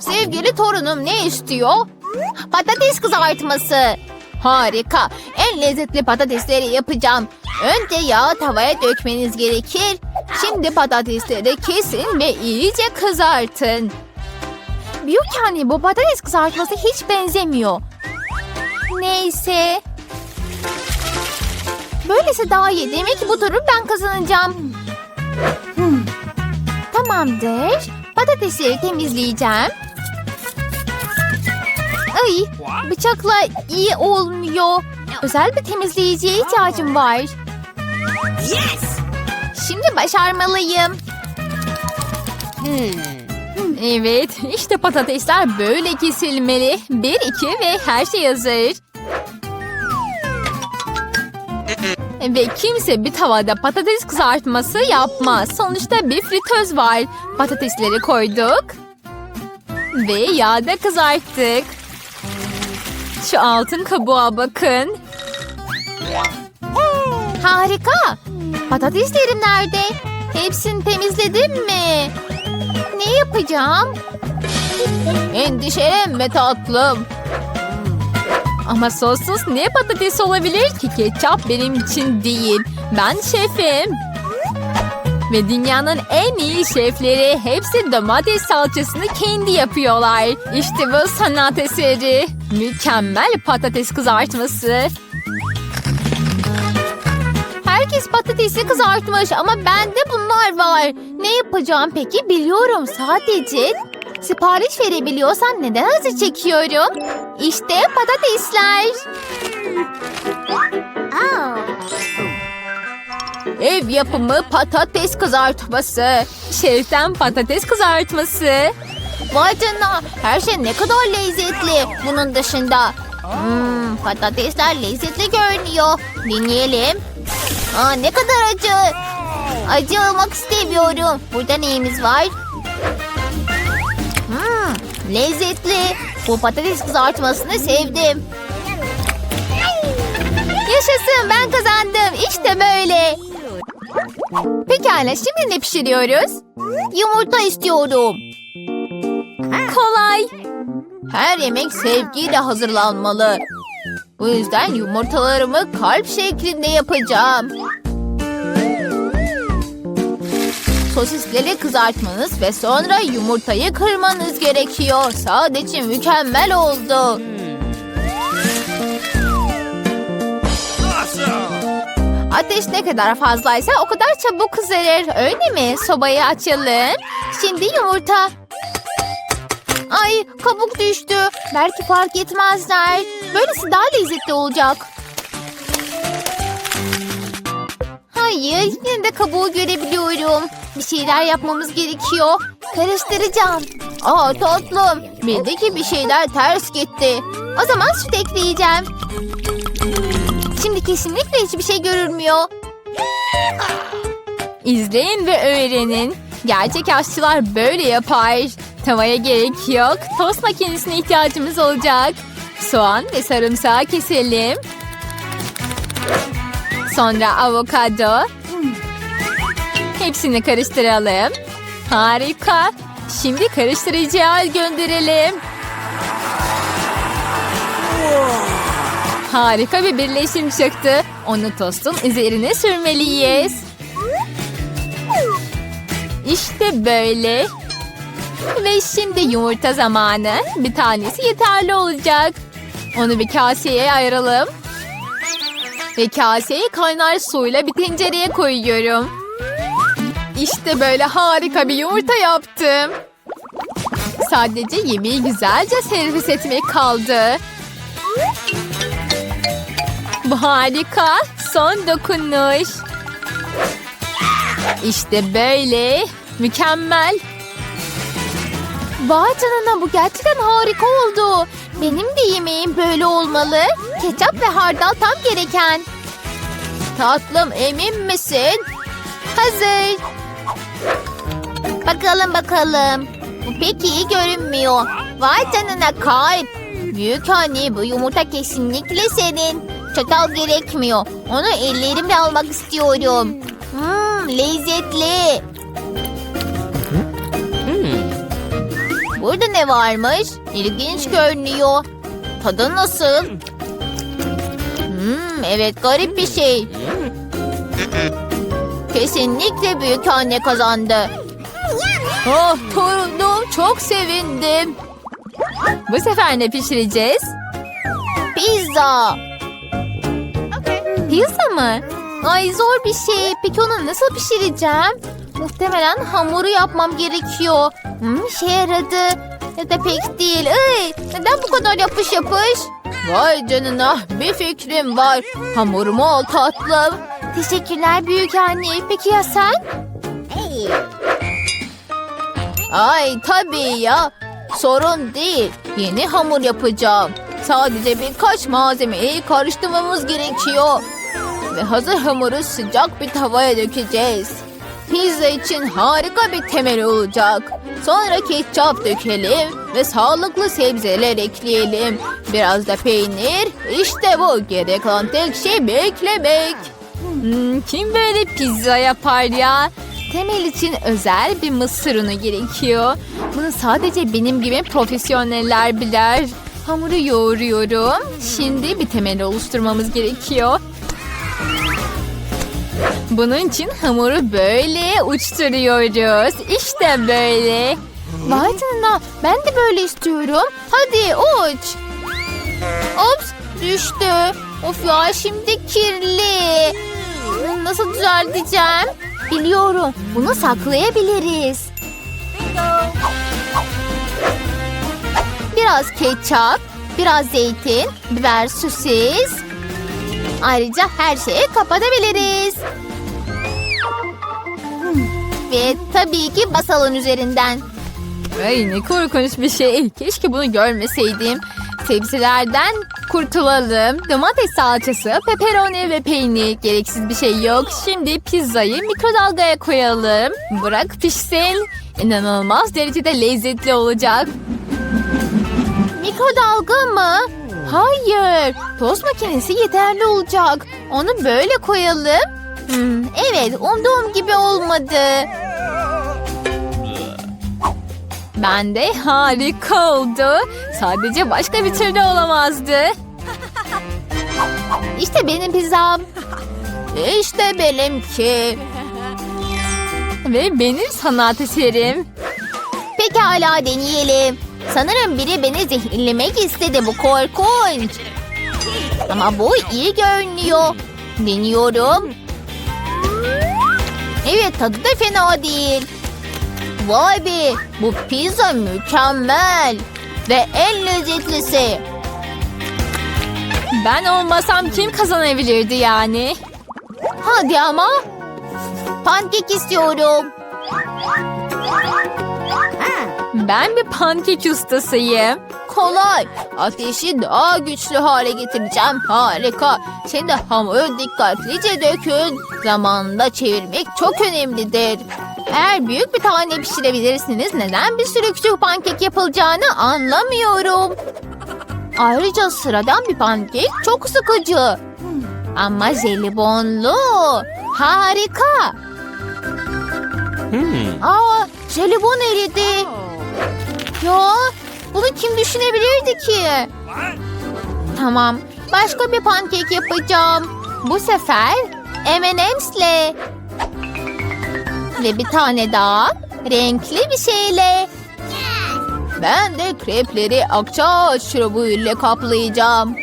Sevgili torunum ne istiyor? Patates kızartması. Harika. En lezzetli patatesleri yapacağım. Önce yağı tavaya dökmeniz gerekir. Şimdi patatesleri kesin ve iyice kızartın. Büyük anne bu patates kızartması hiç benzemiyor. Neyse. Böylesi daha iyi. Demek ki bu turu ben kazanacağım. Hmm. Tamamdır. Patatesleri temizleyeceğim. Ay, bıçakla iyi olmuyor. Özel bir temizleyiciye ihtiyacım var. Şimdi başarmalıyım. Hmm, Evet, işte patatesler böyle kesilmeli. Bir, iki ve her şey hazır. Ve kimse bir tavada patates kızartması yapmaz. Sonuçta bir fritöz var. Patatesleri koyduk. Ve yağda kızarttık. Şu altın kabuğa bakın. Harika. Patateslerim nerede? Hepsini temizledim mi? Ne yapacağım? Endişelenme tatlım. Ama sossuz ne patates olabilir ki? Ketçap benim için değil. Ben şefim. Ve dünyanın en iyi şefleri hepsi domates salçasını kendi yapıyorlar. İşte bu sanat eseri. Mükemmel patates kızartması. Herkes patatesi kızartmış ama bende bunlar var. Ne yapacağım peki biliyorum sadece. Sipariş verebiliyorsan neden acı çekiyorum? İşte patatesler. Ev yapımı patates kızartması. Şeften patates kızartması. Vay canına her şey ne kadar lezzetli bunun dışında. Hmm, patatesler lezzetli görünüyor. Deneyelim. Aa, ne kadar acı. Acı almak istemiyorum. Burada neyimiz var? Lezzetli. Bu patates kızartmasını sevdim. Yaşasın ben kazandım. İşte böyle. Pekala şimdi ne pişiriyoruz? Yumurta istiyorum. Kolay. Her yemek sevgiyle hazırlanmalı. Bu yüzden yumurtalarımı kalp şeklinde yapacağım. Sosisleri kızartmanız ve sonra yumurtayı kırmanız gerekiyor. Sadece mükemmel oldu. Ateş ne kadar fazlaysa o kadar çabuk kızarır. Öyle mi? Sobayı açalım. Şimdi yumurta. Ay kabuk düştü. Belki fark etmezler. Böylesi daha lezzetli olacak. Hayır yine de kabuğu görebiliyorum. Bir şeyler yapmamız gerekiyor. Karıştıracağım. Aa tatlım. Bildi bir şeyler ters gitti. O zaman süt ekleyeceğim. Şimdi kesinlikle hiçbir şey görülmüyor. İzleyin ve öğrenin. Gerçek aşçılar böyle yapar. Tavaya gerek yok. Tost makinesine ihtiyacımız olacak. Soğan ve sarımsağı keselim. Sonra avokado. Hepsini karıştıralım. Harika. Şimdi karıştırıcıya gönderelim. Harika bir birleşim çıktı. Onu tostun üzerine sürmeliyiz. İşte böyle. Ve şimdi yumurta zamanı. Bir tanesi yeterli olacak. Onu bir kaseye ayıralım. Ve kaseyi kaynar suyla bir tencereye koyuyorum. İşte böyle harika bir yumurta yaptım. Sadece yemeği güzelce servis etmek kaldı. Harika. Son dokunuş. İşte böyle. Mükemmel. Vay canına bu gerçekten harika oldu. Benim de yemeğim böyle olmalı. Ketçap ve hardal tam gereken. Tatlım emin misin? Hazır. Bakalım bakalım. Bu pek iyi görünmüyor. Vay canına kalp. Büyük anne bu yumurta kesinlikle senin. Çatal gerekmiyor. Onu ellerimle almak istiyorum. Hmm, lezzetli. Burada ne varmış? İlginç görünüyor. Tadı nasıl? Hmm, evet garip bir şey. Kesinlikle büyük anne kazandı. Oh torunum çok sevindim. Bu sefer ne pişireceğiz? Pizza. Pizza mı? Ay zor bir şey. Peki onu nasıl pişireceğim? Muhtemelen hamuru yapmam gerekiyor. Hmm, işe yaradı. Ya da pek değil. Ay, neden bu kadar yapış yapış? Vay canına bir fikrim var. Hamurumu al tatlım. Teşekkürler büyük anne. Peki ya sen? Ay tabii ya. Sorun değil. Yeni hamur yapacağım. Sadece birkaç malzemeyi karıştırmamız gerekiyor. Ve hazır hamuru sıcak bir tavaya dökeceğiz. Pizza için harika bir temel olacak. Sonra ketçap dökelim ve sağlıklı sebzeler ekleyelim. Biraz da peynir. İşte bu. Gerek kalan tek şey beklemek. Hmm, kim böyle pizza yapar ya? Temel için özel bir mısır unu gerekiyor. Bunu sadece benim gibi profesyoneller biler. Hamuru yoğuruyorum. Şimdi bir temel oluşturmamız gerekiyor. Bunun için hamuru böyle uçturuyoruz. İşte böyle. Vay canına ben de böyle istiyorum. Hadi uç. Ops düştü. Of ya şimdi kirli. Nasıl düzelteceğim? Biliyorum. Bunu saklayabiliriz. Biraz ketçap, biraz zeytin, biber sosis. Ayrıca her şeyi kapatabiliriz. Ve tabii ki basalın üzerinden. Ay ne korkunç bir şey. Keşke bunu görmeseydim. Sebzelerden kurtulalım. Domates salçası, pepperoni ve peynir. Gereksiz bir şey yok. Şimdi pizzayı mikrodalgaya koyalım. Bırak pişsin. İnanılmaz derecede lezzetli olacak. Mikrodalga mı? Hayır. Tost makinesi yeterli olacak. Onu böyle koyalım. Hmm, evet umduğum gibi olmadı. Ben de harika oldu. Sadece başka bir türlü olamazdı. İşte benim pizzam. İşte benimki. Ve benim sanat eserim. Pekala deneyelim. Sanırım biri beni zehirlemek istedi. Bu korkunç. Ama bu iyi görünüyor. Deniyorum. Evet tadı da fena değil. Vay be bu pizza mükemmel. Ve en lezzetlisi. Ben olmasam kim kazanabilirdi yani? Hadi ama. Pankek istiyorum. Ben bir pankek ustasıyım. Kolay. Ateşi daha güçlü hale getireceğim. Harika. Şimdi hamuru dikkatlice dökün. Zamanında çevirmek çok önemlidir. Eğer büyük bir tane pişirebilirsiniz neden bir sürü küçük pankek yapılacağını anlamıyorum. Ayrıca sıradan bir pankek çok sıkıcı. Ama jelibonlu. Harika. Aa, jelibon eridi. Ya, bunu kim düşünebilirdi ki? Tamam, başka bir pankek yapacağım. Bu sefer M&M's'le. Ve bir tane daha renkli bir şeyle. Ben de krepleri akçaağaç şurubuyla kaplayacağım.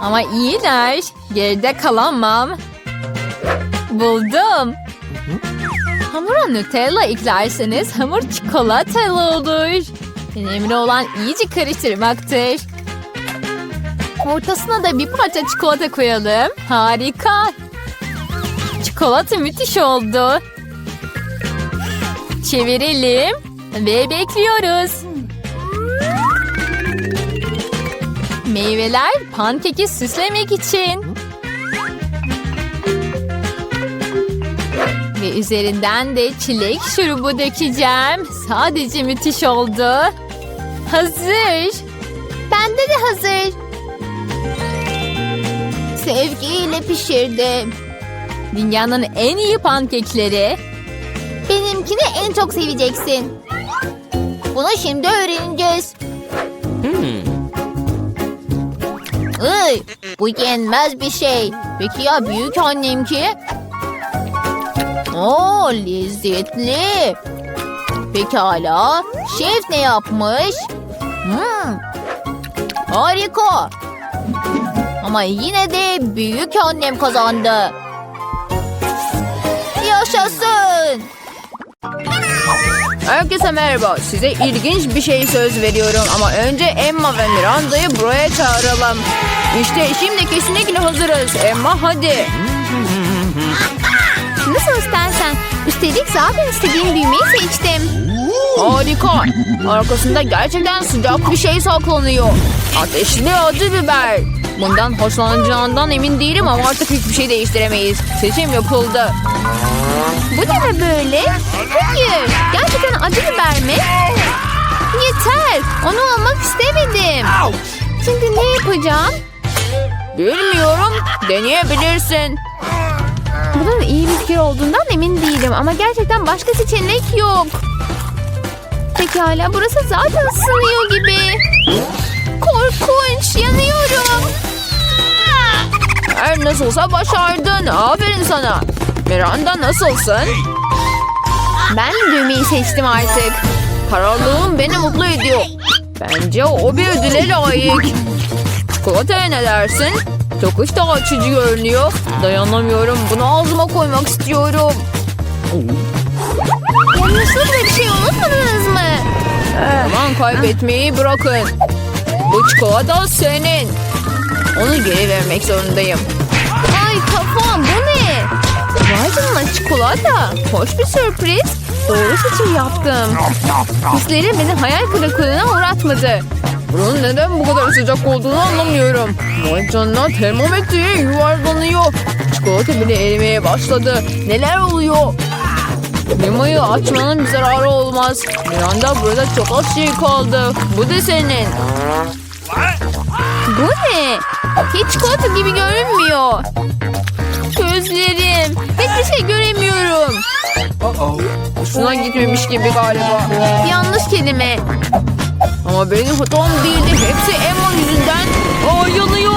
Ama iyiler. Geride kalamam. Buldum. Hamura Nutella eklerseniz hamur çikolatalı olur. Önemli olan iyice karıştırmaktır. Ortasına da bir parça çikolata koyalım. Harika. Çikolata müthiş oldu. Çevirelim ve bekliyoruz. Meyveler pankeki süslemek için. Ve üzerinden de çilek şurubu dökeceğim. Sadece müthiş oldu. Hazır. Bende de hazır. Sevgiyle pişirdim. Dünyanın en iyi pankekleri. Benimkini en çok seveceksin. Bunu şimdi öğreneceğiz. Iy, bu yenmez bir şey. Peki ya büyük annem ki? Oo lezzetli. Pekala. Şef ne yapmış? Hmm, harika. Ama yine de büyük annem kazandı. Yaşasın. Herkese merhaba. Size ilginç bir şey söz veriyorum ama önce Emma ve Miranda'yı buraya çağıralım. İşte şimdi kesinlikle hazırız. Emma hadi. Nasıl istersen. Üstelik zaten istediğim büyümeyi seçtim. Harika. Arkasında gerçekten sıcak bir şey saklanıyor. Ateşli acı biber. Bundan hoşlanacağından emin değilim ama artık hiçbir şey değiştiremeyiz. Seçim yapıldı. Bu ne böyle? Hayır. Gerçekten acı biber mi? Yeter. Onu almak istemedim. Şimdi ne yapacağım? Bilmiyorum. Deneyebilirsin. Bunun iyi bir fikir olduğundan emin değilim ama gerçekten başka seçenek yok. Pekala burası zaten ısınıyor gibi. Korkunç yanıyorum. Her nasılsa başardın. Aferin sana. Miranda nasılsın? Ben düğmeyi seçtim artık. Kararlılığım beni mutlu ediyor. Bence o bir ödüle layık. Çikolataya ne dersin? Çok iştah açıcı görünüyor. Dayanamıyorum. Bunu ağzıma koymak istiyorum. Yanlışlıkla bir şey unutmadınız mı? Zaman kaybetmeyi bırakın. Bu çikolata senin. Onu geri vermek zorundayım. Ay kafam bu ne? Vay canına çikolata. Hoş bir sürpriz. Doğru seçim yaptım. Hislerim beni hayal kırıklığına uğratmadı. Bunun neden bu kadar sıcak olduğunu anlamıyorum. Vay canına termometreye yuvarlanıyor. Çikolata bile erimeye başladı. Neler oluyor? Limayı açmanın bir zararı olmaz. Miranda burada çok az şey kaldı. Bu da senin. Bu ne? Hiç çikolata gibi görünmüyor. Gözlerim. Hiçbir şey göremiyorum. Hoşuna gitmemiş gibi galiba. Yanlış kelime. Ama benim hatam değildi. Hepsi Emma yüzünden. Aa yanıyor.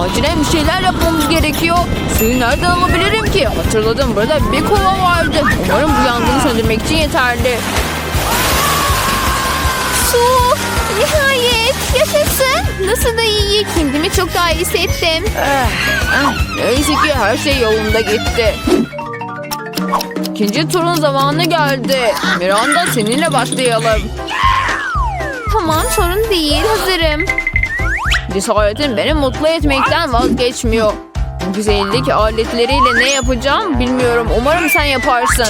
Acilen bir şeyler yapmamız gerekiyor. Suyu nereden alabilirim ki? Hatırladım burada bir kova vardı. Umarım bu yangını söndürmek için yeterli. Su. Nihayet. Yaşasın. Nasıl da iyi. Kendimi çok daha iyi hissettim. Ah, Neyse ki her şey yolunda gitti. İkinci turun zamanı geldi. Miranda seninle başlayalım. Tamam sorun değil. Hazırım. Cesaretin beni mutlu etmekten vazgeçmiyor. Güzellik aletleriyle ne yapacağım bilmiyorum. Umarım sen yaparsın.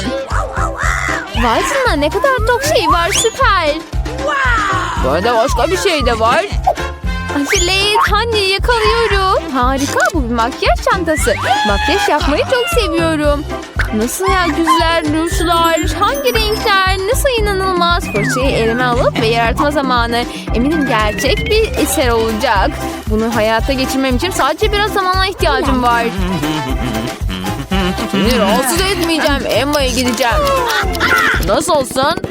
Vay canına ne kadar çok şey var. Süper. Bu arada başka bir şey de var. Acele et. Hani yakalıyorum. Harika bu bir makyaj çantası. Makyaj yapmayı çok seviyorum. Nasıl ya güzeller, rujlar, hangi renkler, nasıl inanılmaz. Fırçayı elime alıp ve yaratma zamanı. Eminim gerçek bir eser olacak. Bunu hayata geçirmem için sadece biraz zamana ihtiyacım var. Seni rahatsız etmeyeceğim. Emma'ya gideceğim. Nasılsın?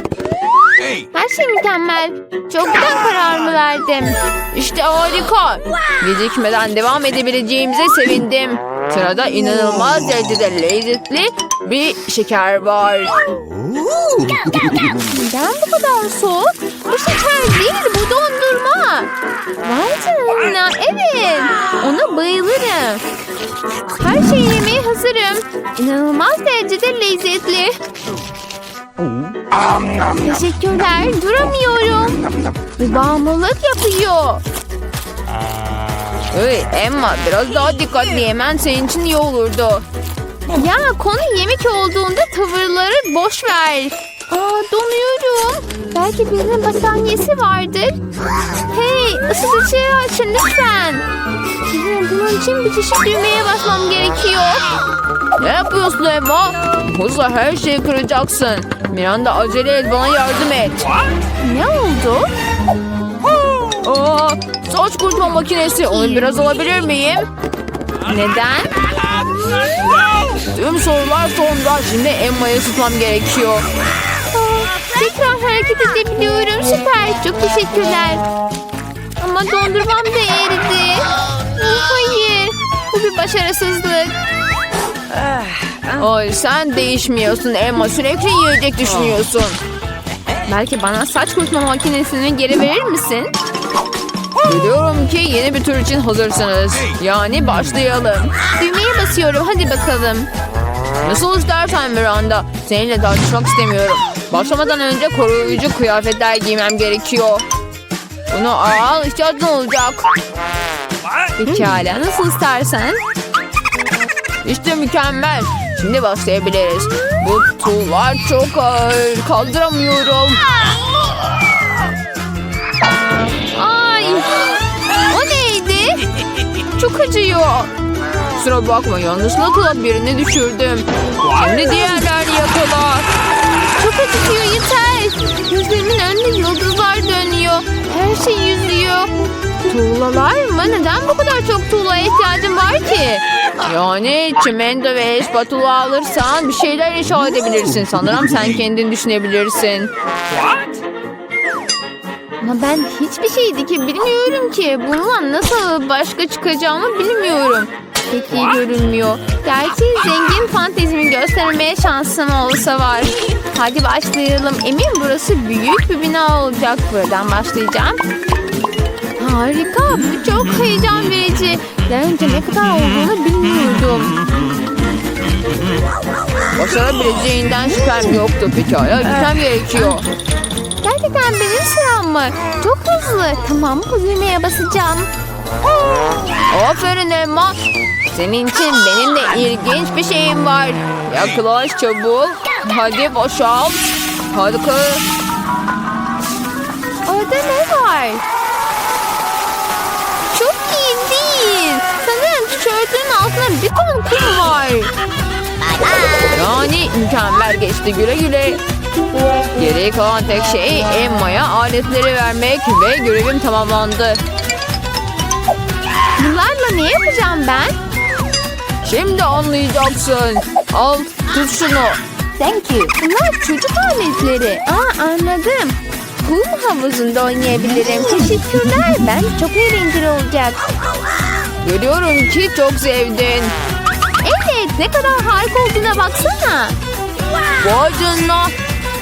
Her şey mükemmel. Çoktan kararımı verdim. İşte harika. Gecikmeden devam edebileceğimize sevindim. Sırada inanılmaz derecede lezzetli bir şeker var. Neden bu kadar soğuk? Bu şeker değil, bu dondurma. Vay canına, evet. Ona bayılırım. Her şeyi yemeye hazırım. İnanılmaz derecede lezzetli. Teşekkürler, duramıyorum. Bu bağımlılık yapıyor. Hey Emma biraz daha dikkatli yemen senin için iyi olurdu. Ya konu yemek olduğunda tavırları boş ver. Aa donuyorum. Belki birinin battaniyesi vardır. Hey ısıtıcıyı açın lütfen. Bunun için bir çeşit düğmeye basmam gerekiyor. Ne yapıyorsun Emma? Hızla her şeyi kıracaksın. Miranda acele et bana yardım et. Ne oldu? Aa, saç kurutma makinesi. Onu biraz alabilir miyim? Neden? Tüm sorular sonunda. Şimdi Emma'yı tutmam gerekiyor. Aa, tekrar hareket edebiliyorum. Süper. Çok teşekkürler. Ama dondurmam da eridi. Hayır. Bu bir başarısızlık. Ay sen değişmiyorsun Emma. Sürekli yiyecek düşünüyorsun. Belki bana saç kurutma makinesini geri verir misin? Biliyorum ki yeni bir tur için hazırsınız. Yani başlayalım. Düğmeye basıyorum. Hadi bakalım. Nasıl istersen Miranda. Seninle tartışmak istemiyorum. Başlamadan önce koruyucu kıyafetler giymem gerekiyor. Bunu al ihtiyacın olacak. Pekala. Nasıl istersen. İşte mükemmel. Şimdi başlayabiliriz. Bu tuğlar çok ağır. Kaldıramıyorum. Ay. O neydi? Çok acıyor. Kusura bakma yanlışlıkla birini düşürdüm. Şimdi diğerlerini yakala. Çok acıtıyor yeter. Gözlerimin önünde yıldızlar dönüyor. Her şey yüzüyor. Tuğlalar mı? Neden bu kadar çok tuğlaya ihtiyacım var ki? Yani çimento ve spatula alırsan bir şeyler inşa edebilirsin. Sanırım sen kendin düşünebilirsin. Ama ben hiçbir şey dikebilmiyorum ki. Bununla nasıl başka çıkacağımı bilmiyorum. Pek iyi görünmüyor. Gerçi zengin fantezimi göstermeye şansım olsa var. Hadi başlayalım. Emin burası büyük bir bina olacak. Buradan başlayacağım. Harika. Bu çok heyecan verici. Daha önce ne kadar olduğunu bilmiyordum. Başarabileceğinden şüphem yoktu pekala. Gitmem gerekiyor. Gerçekten benim sıram mı? Çok hızlı. Tamam bu düğmeye basacağım. Aferin Emma. Senin için benim de ilginç bir şeyim var. Yaklaş çabuk. Hadi boşalt. Hadi. Orada ne var? Çok iyi değil. Sanırım tişörtünün altında bir ton var. Yani mükemmel geçti güle güle. Geriye kalan tek şey Emma'ya aletleri vermek ve görevim tamamlandı. Bunlarla ne yapacağım ben? Şimdi anlayacaksın. Al tut şunu. Thank you. Bunlar çocuk aletleri. Aa anladım. Kum havuzunda oynayabilirim. Teşekkürler. Ben çok eğlenceli olacak. Görüyorum ki çok sevdin. Evet ne kadar harika olduğuna baksana. Vay canına.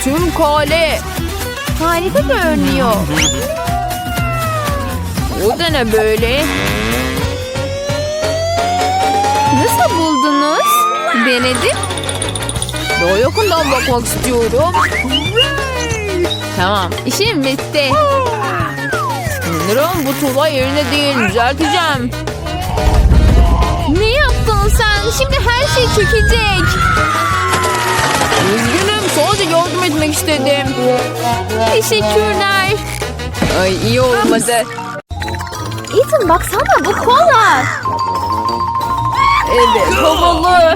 Tüm kale. Harika görünüyor. O da ne böyle? Nasıl buldunuz? Denedim. Daha yakından bakmak istiyorum. Tamam işim bitti. Sanırım bu tuğla yerine değil. Düzelteceğim. Ne yaptın sen? Şimdi her şey çökecek. Üzgünüm. Sadece yardım etmek istedim. Teşekkürler. Ay iyi olmadı. Ethan baksana bu kola. Evet havalı.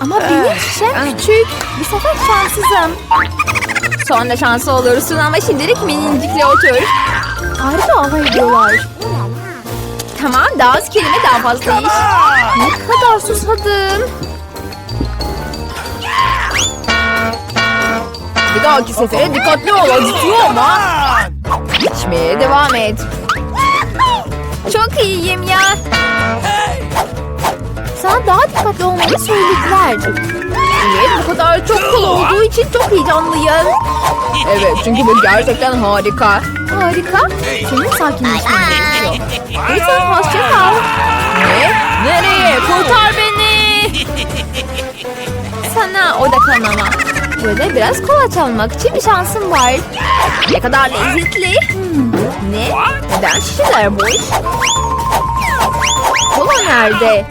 Ama benim şişem küçük. Bu sefer şanssızım. Sonra şanslı olursun ama şimdilik minicikle otur. Harika hava ediyorlar. Tamam daha az kelime daha fazla iş. Ne kadar susadım. Bir dahaki sefere dikkatli ol. Acıtıyor ama. İçmeye devam et. Çok iyiyim ya. Sana daha dikkatli olmanı söylediler. Evet bu kadar çok kol olduğu için çok heyecanlıyım. Evet çünkü bu gerçekten harika. Harika. Senin sakinleşmen gerekiyor. Lütfen hoşça kal. Ne? Nereye? Kurtar beni. Sana odaklanama. Burada biraz kola çalmak için bir şansım var. Ne kadar lezzetli. Hmm, ne? Neden şişeler boş? Kola nerede?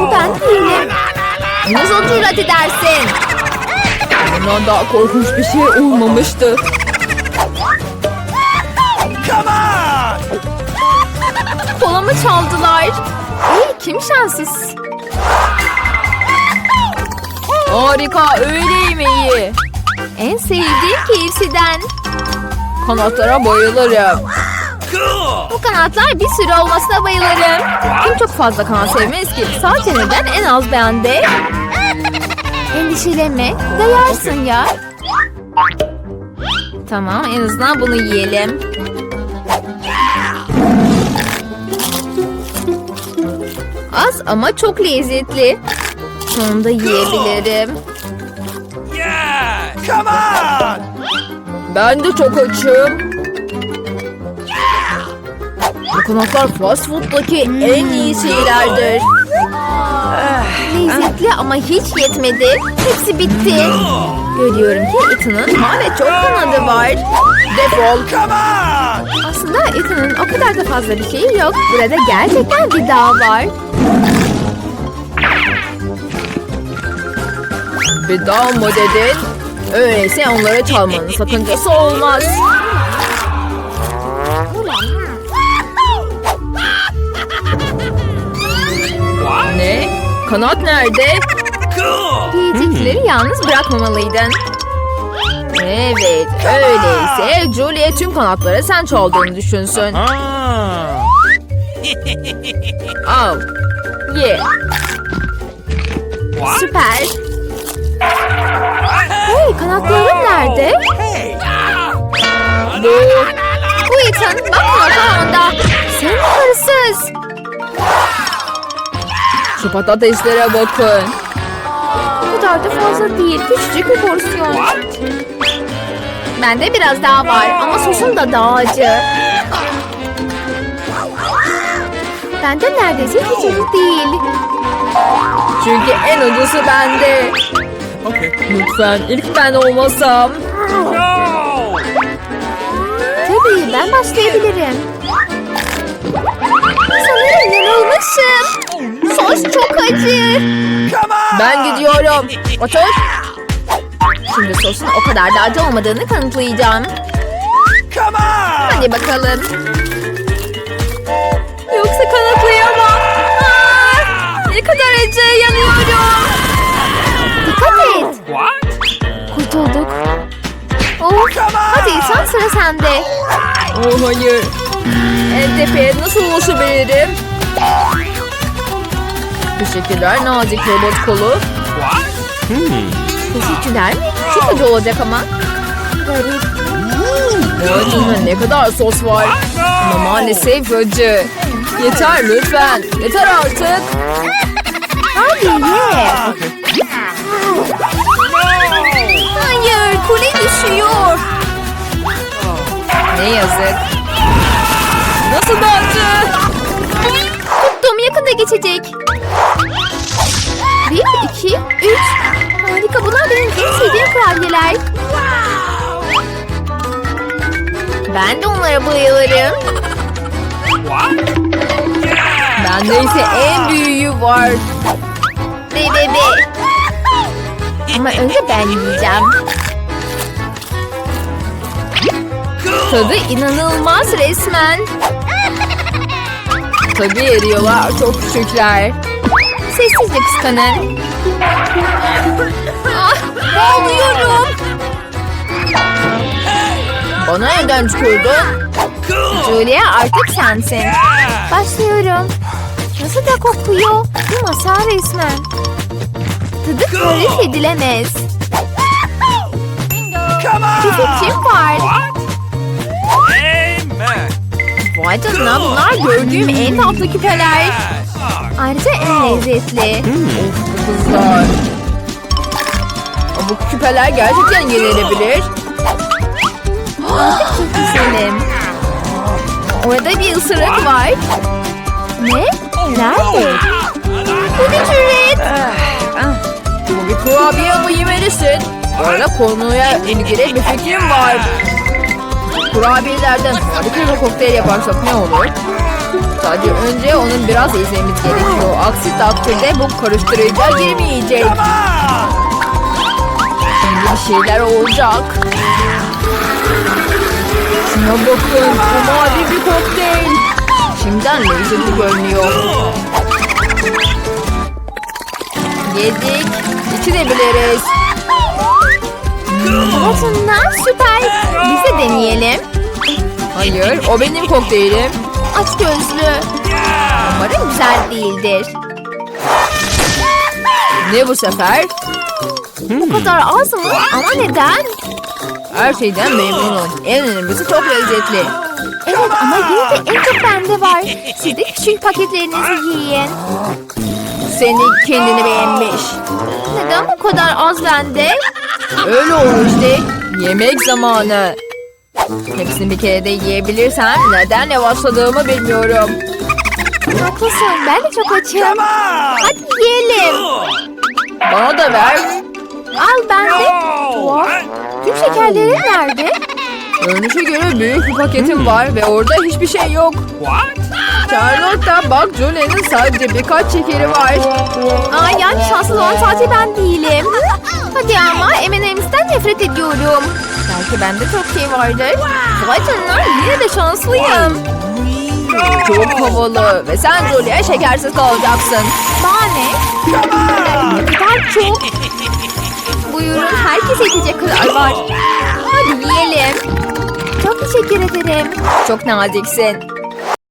Bu ben değilim. Nasıl cüret edersin? Bundan daha korkunç bir şey olmamıştı. Kolamı çaldılar. Kim şanssız? Harika öğle yemeği. En sevdiğim KFC'den. Kanatlara bayılırım. Bu kanatlar bir sürü olmasına bayılırım. Kim çok fazla kanat sevmez ki? Sadece neden en az bende? Endişelenme. Dayarsın ya. Tamam en azından bunu yiyelim. Az ama çok lezzetli. Sonunda yiyebilirim. Yeah! Come on! Ben de çok açım. Bu kanatlar fast food'daki en iyi şeylerdir. Lezzetli ama hiç yetmedi. Hepsi bitti. Görüyorum ki Ethan'ın hala çok kanadı var. Defol. Aslında Ethan'ın o kadar da fazla bir şeyi yok. Burada gerçekten bir dağ var. Bir daha mı dedin? Öyleyse onlara çalmanın sakıncası olmaz. Ne? Kanat nerede? Yiyecekleri yalnız bırakmamalıydın. Evet, öyleyse Julia tüm kanatları sen çaldığını düşünsün. Al. Ye. What? Süper. Hey kanatların nerede? Bu. Bu Ethan bak onda. Sen hırsız. Şu patateslere bakın. Kadar da fazla değil. Küçücük bir porsiyon. Bende biraz daha var ama sosun da daha acı. Bende neredeyse hiç acı değil. Çünkü en acısı bende. Okay. Lütfen ilk ben olmasam. No! Tabii ben başlayabilirim. Sanırım yanılmışım. Sos çok acı. Come on! Ben gidiyorum. Otur. Şimdi sosun o kadar da acı olmadığını kanıtlayacağım. Come on! Hadi bakalım. Yoksa kanatlayamam. Aa, ne kadar acı yanıyorum. Dikkat et. What? Kurtulduk. Of. Hadi sen sıra sende. Oh hayır. En tepeye nasıl ulaşabilirim? Teşekkürler nazik robot kolu. What? Teşekkürler. Çok acı olacak ama. Garip. Ne kadar sos var. Ama maalesef acı. Yeter lütfen. Yeter artık. Hadi ye. Hayır kule düşüyor. Ne yazık. Nasıl da acı? Tuttum yakında geçecek. Kurabiyeler. Ben de onlara bayılırım. Bende ise en büyüğü var. Be be be. Ama önce ben yiyeceğim. Tadı inanılmaz resmen. Tabii eriyorlar çok küçükler. Sessizce kıskanın. Boğuluyorum. Bana neden? Cool! Julia artık sensin. Başlıyorum. Nasıl da kokuyor. Bir masal resmen. Tadı tarif edilemez. Come Bir on! fikrim var. What? Amen! Vay canına bunlar gördüğüm en tatlı küpeler. Ayrıca en lezzetli. Of bu kızlar. Bu küpeler gerçekten yenilebilir. Çok güzelim. Orada bir ısırık var. Ne? Nerede? Bu bir türet. Bu bir kurabiye ama yemelisin. Bu arada konuya ilgili bir fikrim var. Kurabiyelerden harika bir kokteyl yaparsak ne olur? Sadece önce onun biraz ezmemiz gerekiyor. Aksi takdirde bu karıştırıcıya girmeyecek. Şimdi şeyler olacak. Şuna bakın. Bu mavi bir kokteyl. Şimdiden lezzetli görünüyor. Yedik. İçebiliriz. Aslında süper. Biz de deneyelim. Hayır, o benim kokteylim. Aç gözlü. Umarım güzel değildir. Ne bu sefer? Bu kadar az mı? Ama neden? Her şeyden memnunum. En önemlisi çok lezzetli. Evet ama yine de en çok bende var. Siz de küçük paketlerinizi yiyin. Seni kendini beğenmiş. Neden bu kadar az bende? Öyle olur işte. Yemek zamanı. Hepsini bir kere de yiyebilirsem neden yavaşladığımı bilmiyorum. Haklısın ben de çok açım. Hadi yiyelim. Bana da ver. Al ben de. No! What? Tüm şekerlerin nerede? Görünüşe göre büyük bir paketim var ve orada hiçbir şey yok. What? Charlotte bak Julia'nın sadece birkaç şekeri var. Aa yani şanslı olan sadece ben değilim. Hadi ama M&M's'ten nefret ediyorum. Belki bende çok şey vardır. Vay canına yine de şanslıyım. Çok havalı ve sen Julia şekersiz kalacaksın. Bana ne? Ne kadar çok. Buyurun herkese yetecek kadar var. Hadi yiyelim. Çok teşekkür ederim. Çok naziksin.